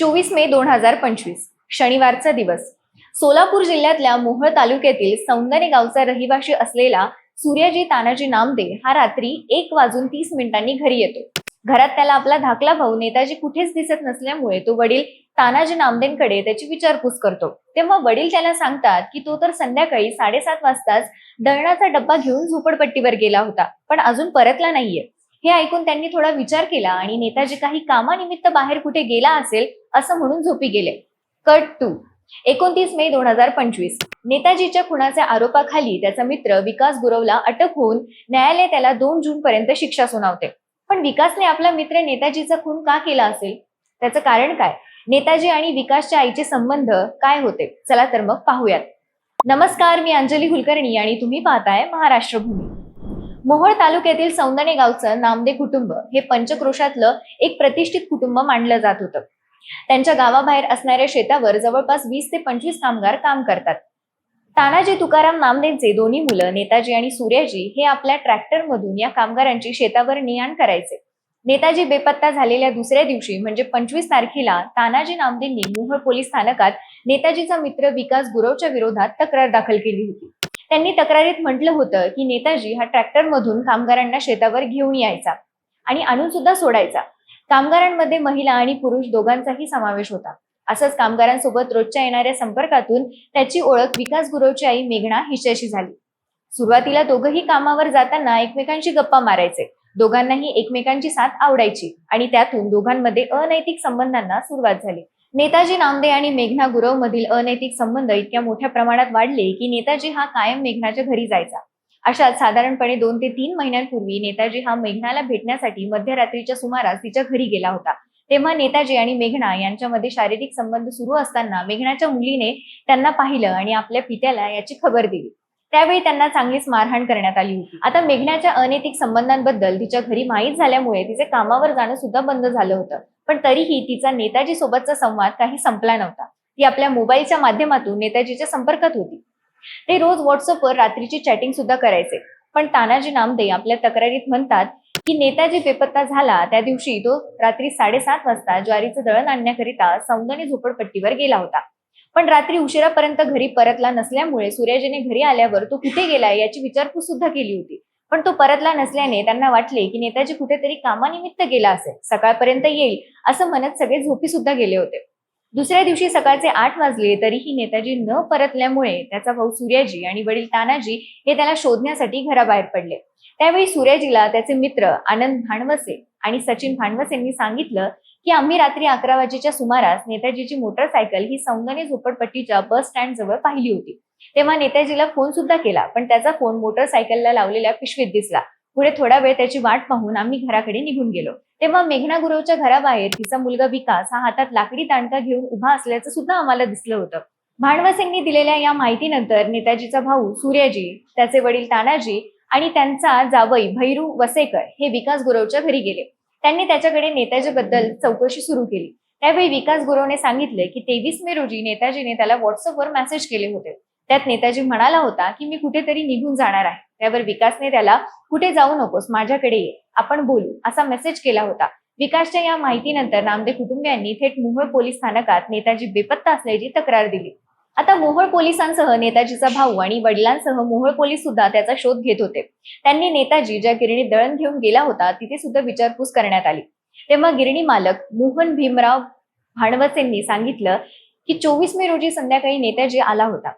चोवीस मे दोन हजार पंचवीस शनिवारचा दिवस. सोलापूर जिल्ह्यातल्या मोहोळ तालुक्यातील सौंदर्य गावचा रहिवाशी असलेला सूर्याजी तानाजी नामदे हा रात्री एक वाजून तीस मिनिटांनी घरी येतो. घरात त्याला आपला धाकला भाऊ नेताजी कुठेच दिसत नसल्यामुळे तो वडील तानाजी नामदेंकडे त्याची विचारपूस करतो. तेव्हा वडील त्याला सांगतात की तो तर संध्याकाळी साडेसात वाजताच दळणाचा डब्बा घेऊन झोपडपट्टीवर गेला होता पण अजून परतला नाहीये. हे ऐकून त्यांनी थोडा विचार केला आणि नेताजी काही कामानिमित्त बाहेर कुठे गेला असेल असं म्हणून झोपी गेले. कट टू एकोणतीस मे दोन हजार पंचवीस. नेताजीच्या खुनाच्या आरोपाखाली त्याचा मित्र विकास गुरवला अटक होऊन न्यायालय त्याला दोन जून पर्यंत शिक्षा सुनावते. पण विकासने आपला मित्र नेताजीचा खून का केला असेल? त्याचं कारण काय? नेताजी आणि विकासच्या आईचे संबंध काय होते? चला तर मग पाहूयात. नमस्कार मी अंजली कुलकर्णी आणि तुम्ही पाहताय महाराष्ट्रभूमी. मोहोळ तालुक्यातील सौंदणे गावचं नामदे कुटुंब हे पंचक्रोशातलं एक प्रतिष्ठित कुटुंब मानलं जात होतं. त्यांच्या गावाबाहेर असणाऱ्या शेतावर जवळपास वीस ते पंचवीस कामगार काम करतात. तानाजी तुकाराम नामदेंचे दोन्ही मुलं नेताजी आणि सूर्याजी हे आपल्या ट्रॅक्टरमधून या कामगारांची शेतावर नियाण करायचे. नेताजी बेपत्ता झालेल्या दुसऱ्या दिवशी म्हणजे पंचवीस तारखेला तानाजी नामदेंनी मोहोळ पोलीस स्थानकात नेताजीचा मित्र विकास गुरवच्या विरोधात तक्रार दाखल केली होती. त्यांनी तक्रारीत म्हटलं होतं की नेताजी हा ट्रॅक्टरमधून कामगारांना शेतावर घेऊन यायचा आणि आणून सुद्धा सोडायचा. कामगारांमध्ये महिला आणि पुरुष दोघांचाही समावेश होता. असंच कामगारांसोबत रोजच्या येणाऱ्या संपर्कातून त्याची ओळख विकास गुरुची आई मेघना हिच्याशी झाली. सुरुवातीला दोघंही कामावर जाताना एकमेकांशी गप्पा मारायचे. दोघांनाही एकमेकांची साथ आवडायची आणि त्यातून दोघांमध्ये अनैतिक संबंधांना सुरुवात झाली. नेताजी नामदे आणि मेघना गुरव मधील अनैतिक संबंध इतक्या मोठ्या प्रमाणात वाढले की नेताजी हा कायम मेघनाच्या घरी जायचा. अशात साधारणपणे दोन ते तीन महिन्यांपूर्वी नेताजी हा मेघनाला भेटण्यासाठी मध्यरात्रीच्या सुमारास तिच्या घरी गेला होता. तेव्हा नेताजी आणि मेघना यांच्यामध्ये शारीरिक संबंध सुरू असताना मेघनाच्या मुलीने त्यांना पाहिलं आणि आपल्या पित्याला याची खबर दिली. त्यावेळी त्यांना चांगलीच मारहाण करण्यात आली होती. आता मेघनाच्या अनैतिक संबंधांबद्दल तिच्या घरी माहीत झाल्यामुळे तिचे कामावर जाणं सुद्धा बंद झालं होतं. पण तरीही तिचा नेताजी सोबतचा संवाद काही संपला नव्हता. ती आपल्या मोबाईलच्या माध्यमातून नेताजीच्या संपर्कात होती. ते रोज व्हॉट्सअपवर रात्रीची चॅटिंग सुद्धा करायचे. पण तानाजी नामदे आपल्या तक्रारीत म्हणतात की नेताजी बेपत्ता झाला त्या दिवशी तो रात्री साडेसात वाजता ज्वारीचं दळण आणण्याकरिता सौंदणी झोपडपट्टीवर गेला होता. पण रात्री उशिरापर्यंत घरी परतला नसल्यामुळे सूर्याजीने घरी आल्यावर तो कुठे गेलाय याची विचारपूस सुद्धा केली होती. पण तो परतला नसल्याने त्यांना वाटले की नेताजी कुठेतरी कामानिमित्त गेला असेल सकाळपर्यंत येईल असं म्हणत सगळे झोपी सुद्धा गेले होते. दुसऱ्या दिवशी सकाळचे आठ वाजले तरीही नेताजी न परतल्यामुळे त्याचा भाऊ सूर्याजी आणि वडील तानाजी हे त्याला शोधण्यासाठी घराबाहेर पडले. त्यावेळी सूर्याजीला त्याचे मित्र आनंद भांडवसे आणि सचिन भांडवसेंनी सांगितलं की आम्ही रात्री अकरा वाजेच्या सुमारास नेताजीची मोटरसायकल ही सौंदर्य झोपडपट्टीच्या बस स्टँड जवळ पाहिली होती. तेव्हा नेताजीला फोन सुद्धा केला पण त्याचा फोन मोटरसायकलला लावलेल्या पिशवीत दिसला. पुढे थोडा वेळ त्याची वाट पाहून आम्ही घराकडे निघून गेलो. तेव्हा मेघना गुरवच्या घराबाहेर तिचा मुलगा विकास हा हातात लाकडी तांडका घेऊन उभा असल्याचं सुद्धा आम्हाला दिसलं होतं. भांडवसेंनी दिलेल्या या माहितीनंतर नेताजीचा भाऊ सूर्याजी त्याचे वडील तानाजी आणि त्यांचा जावई भैरू वसेकर हे विकास गुरवच्या घरी गेले. त्यांनी त्याच्याकडे नेताजीबद्दल चौकशी सुरू केली. त्यावेळी विकास गुरवने सांगितले की तेवीस मे रोजी नेताजीने त्याला व्हॉट्सअपवर मेसेज केले होते. त्यात नेताजी म्हणाला होता की मी कुठेतरी निघून जाणार आहे. त्यावर विकासने त्याला कुठे जाऊ नकोस माझ्याकडे ये. आपण बोलू असा मेसेज केला होता. विकासच्या या माहितीनंतर नामदेव कुटुंबियांनी थेट मुंबई पोलीस स्थानकात नेताजी बेपत्ता असल्याची तक्रार दिली. आता मोहोळ पोलिसांसह नेताजीचा भाऊ आणि वडिलांसह मोहोळ पोलीस सुद्धा त्याचा शोध घेत होते. त्यांनी नेताजी ज्या गिरणीत दळण घेऊन गेला होता तिथे सुद्धा विचारपूस करण्यात आली. तेव्हा गिरणी मालक मोहन भीमराव भांडवसेंनी सांगितलं की चोवीस मे रोजी संध्याकाळी नेताजी आला होता.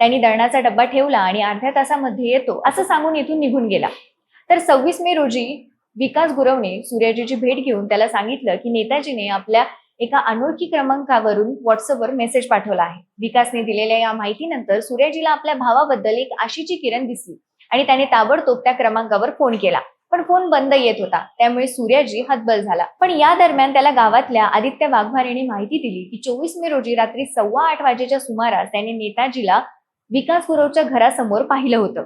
त्यांनी दळणाचा डब्बा ठेवला आणि अर्ध्या तासामध्ये येतो असं सांगून इथून निघून गेला. तर सव्वीस मे रोजी विकास गुरवने सूर्याजीची भेट घेऊन त्याला सांगितलं की नेताजीने आपल्या एका अनोळखी क्रमांकावरून व्हॉट्सअपवर मेसेज पाठवला आहे. विकासने दिलेल्या या माहितीनंतर सूर्याजीला आपल्या भावाबद्दल एक आशीची किरण दिसली आणि त्याने ताबडतोब त्या क्रमांकावर फोन केला. पण फोन बंद येत होता. त्यामुळे सूर्याजी हतबल झाला. पण या दरम्यान त्याला गावातल्या आदित्य वाघमारेने माहिती दिली की चोवीस मे रोजी रात्री सव्वा आठ वाजेच्या सुमारास त्याने नेताजीला विकास गुरवच्या घरासमोर पाहिलं होतं.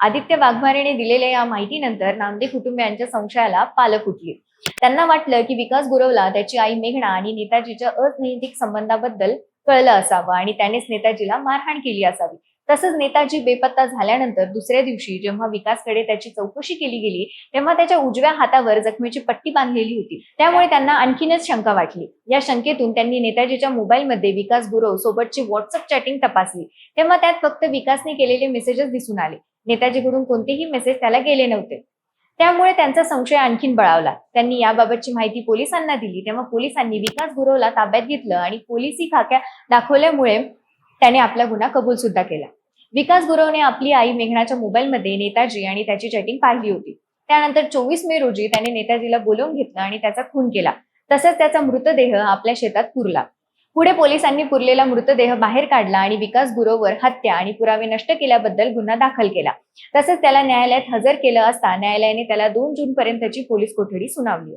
आदित्य वाघमारेने दिलेल्या या माहितीनंतर नांदे कुटुंबियांच्या संशयाला पालक उठली. त्यांना वाटलं की विकास गुरवला त्याची आई मेघना आणि नेताजीच्या अनैतिक संबंधाबद्दल कळलं असावं आणि त्यानेच नेताजीला मारहाण केली असावी. तसंच नेताजी बेपत्ता झाल्यानंतर दुसऱ्या दिवशी जेव्हा विकासकडे त्याची चौकशी केली गेली तेव्हा त्याच्या उजव्या हातावर जखमेची पट्टी बांधलेली होती. त्यामुळे त्यांना आणखीनच शंका वाटली. या शंकेतून त्यांनी नेताजीच्या मोबाईलमध्ये विकास गुरव सोबतची व्हॉट्सअप चॅटिंग तपासली. तेव्हा त्यात फक्त विकासने केलेले मेसेजेस दिसून आले. नेताजीकडून कोणतेही मेसेज त्याला गेले नव्हते. त्यामुळे त्यांचा संशय आणखीन बळावला. त्यांनी याबाबतची माहिती पोलिसांना दिली. तेव्हा पोलिसांनी विकास गुरवला ताब्यात घेतलं आणि पोलिसी खाक्या दाखवल्यामुळे त्याने आपला गुन्हा कबूल सुद्धा केला. विकास गुरवने आपली आई मेघनाच्या मोबाईलमध्ये नेताजी आणि त्याची चॅटिंग पाहिली होती. त्यानंतर चोवीस मे रोजी त्याने नेताजीला बोलवून घेतलं आणि त्याचा खून केला. तसंच त्याचा मृतदेह आपल्या शेतात पुरला. पुढे पोलिसांनी पुरलेला मृतदेह बाहेर काढला आणि विकास गुरववर हत्या आणि पुरावे नष्ट केल्याबद्दल गुन्हा दाखल केला. तसंच त्याला न्यायालयात हजर केलं असता न्यायालयाने त्याला दोन जून पर्यंतची पोलीस कोठडी सुनावली